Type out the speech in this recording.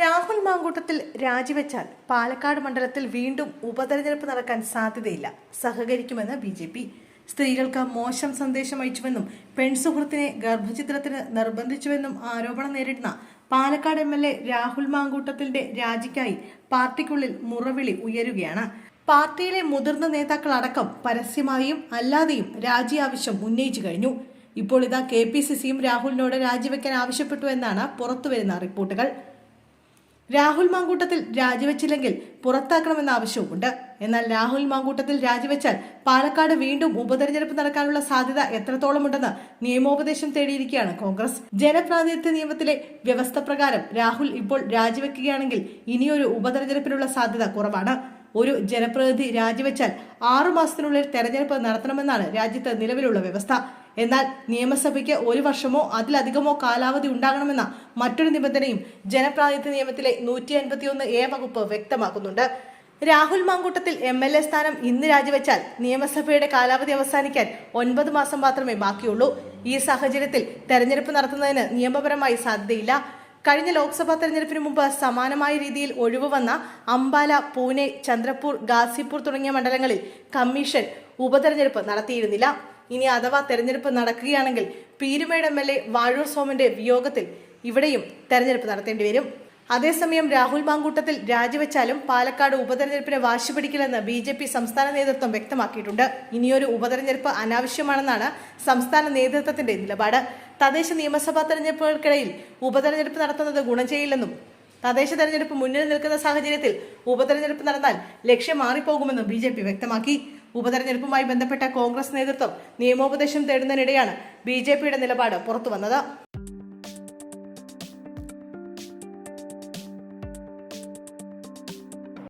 രാഹുൽ മാങ്കൂട്ടത്തിൽ രാജിവെച്ചാൽ പാലക്കാട് മണ്ഡലത്തിൽ വീണ്ടും ഉപതെരഞ്ഞെടുപ്പ് നടക്കാൻ സാധ്യതയില്ല. സഹകരിക്കുമെന്ന് ബി ജെ പി. സ്ത്രീകൾക്ക് മോശം സന്ദേശം അയച്ചുവെന്നും പെൺസുഹൃത്തിനെ ഗർഭചിത്രത്തിന് നിർബന്ധിച്ചുവെന്നും ആരോപണം നേരിടുന്ന Palakkad M L A Rahul മാങ്കൂട്ടത്തിന്റെ രാജിക്കായി പാർട്ടിക്കുള്ളിൽ മുറവിളി ഉയരുകയാണ്. പാർട്ടിയിലെ മുതിർന്ന നേതാക്കളടക്കം പരസ്യമായും അല്ലാതെയും രാജി ആവശ്യം ഉന്നയിച്ചു കഴിഞ്ഞു. ഇപ്പോൾ ഇതാ കെ പി സി സിയും രാഹുലിനോട് രാജിവെക്കാൻ ആവശ്യപ്പെട്ടു എന്നാണ് പുറത്തുവരുന്ന റിപ്പോർട്ടുകൾ. രാഹുൽ മാങ്കൂട്ടത്തിൽ രാജിവെച്ചില്ലെങ്കിൽ പുറത്താക്കണമെന്ന ആവശ്യവുമുണ്ട്. എന്നാൽ രാഹുൽ മാങ്കൂട്ടത്തിൽ രാജിവെച്ചാൽ പാലക്കാട് വീണ്ടും ഉപതെരഞ്ഞെടുപ്പ് നടക്കാനുള്ള സാധ്യത എത്രത്തോളമുണ്ടെന്ന് നിയമോപദേശം തേടിയിരിക്കുകയാണ് കോൺഗ്രസ്. ജനപ്രാതിനിധ്യ നിയമത്തിലെ വ്യവസ്ഥ പ്രകാരം രാഹുൽ ഇപ്പോൾ രാജിവെക്കുകയാണെങ്കിൽ ഇനിയൊരു ഉപതെരഞ്ഞെടുപ്പിനുള്ള സാധ്യത കുറവാണ്. ഒരു ജനപ്രതിനിധി രാജിവെച്ചാൽ ആറുമാസത്തിനുള്ളിൽ തെരഞ്ഞെടുപ്പ് നടത്തണമെന്നാണ് രാജ്യത്ത് നിലവിലുള്ള വ്യവസ്ഥ. എന്നാൽ നിയമസഭയ്ക്ക് ഒരു വർഷമോ അതിലധികമോ കാലാവധി ഉണ്ടാകണമെന്ന മറ്റൊരു നിബന്ധനയും ജനപ്രാതിനിധ്യ നിയമത്തിലെ നൂറ്റി അൻപത്തിയൊന്ന് എ വകുപ്പ് വ്യക്തമാക്കുന്നുണ്ട്. Rahul Mamkootathil M L A സ്ഥാനം ഇന്ന് രാജിവെച്ചാൽ നിയമസഭയുടെ കാലാവധി അവസാനിക്കാൻ ഒൻപത് മാസം മാത്രമേ ബാക്കിയുള്ളൂ. ഈ സാഹചര്യത്തിൽ തെരഞ്ഞെടുപ്പ് നടത്തുന്നതിന് നിയമപരമായി സാധ്യതയില്ല. കഴിഞ്ഞ ലോക്സഭാ തെരഞ്ഞെടുപ്പിന് മുമ്പ് സമാനമായ രീതിയിൽ ഒഴിവ് വന്ന അംബാല പൂനെ ചന്ദ്രപൂർ ഗാസിപൂർ തുടങ്ങിയ മണ്ഡലങ്ങളിൽ കമ്മീഷൻ ഉപതെരഞ്ഞെടുപ്പ് നടത്തിയിരുന്നില്ല. ഇനി അഥവാ തെരഞ്ഞെടുപ്പ് നടക്കുകയാണെങ്കിൽ Peerumedu M L A Vazhoor സോമന്റെ വിയോഗത്തിൽ ഇവിടെയും തെരഞ്ഞെടുപ്പ് നടത്തേണ്ടി വരും. അതേസമയം രാഹുൽ മാങ്കൂട്ടത്തിൽ രാജിവെച്ചാലും പാലക്കാട് ഉപതെരഞ്ഞെടുപ്പിന് വാശി പിടിക്കില്ലെന്ന് ബി ജെ പി സംസ്ഥാന നേതൃത്വം വ്യക്തമാക്കിയിട്ടുണ്ട്. ഇനിയൊരു ഉപതെരഞ്ഞെടുപ്പ് അനാവശ്യമാണെന്നാണ് സംസ്ഥാന നേതൃത്വത്തിന്റെ നിലപാട്. തദ്ദേശ നിയമസഭാ തെരഞ്ഞെടുപ്പുകൾക്കിടയിൽ ഉപതെരഞ്ഞെടുപ്പ് നടത്തുന്നത് ഗുണം ചെയ്യില്ലെന്നും തദ്ദേശ തെരഞ്ഞെടുപ്പ് മുന്നിൽ നിൽക്കുന്ന സാഹചര്യത്തിൽ ഉപതെരഞ്ഞെടുപ്പ് നടന്നാൽ ലക്ഷ്യം മാറിപ്പോകുമെന്നും ബി ജെ പി വ്യക്തമാക്കി. ഉപതെരഞ്ഞെടുപ്പുമായി ബന്ധപ്പെട്ട കോൺഗ്രസ് നേതൃത്വം നിയമോപദേശം തേടുന്നതിനിടെയാണ് ബി ജെ പിയുടെ നിലപാട് പുറത്തുവന്നത്.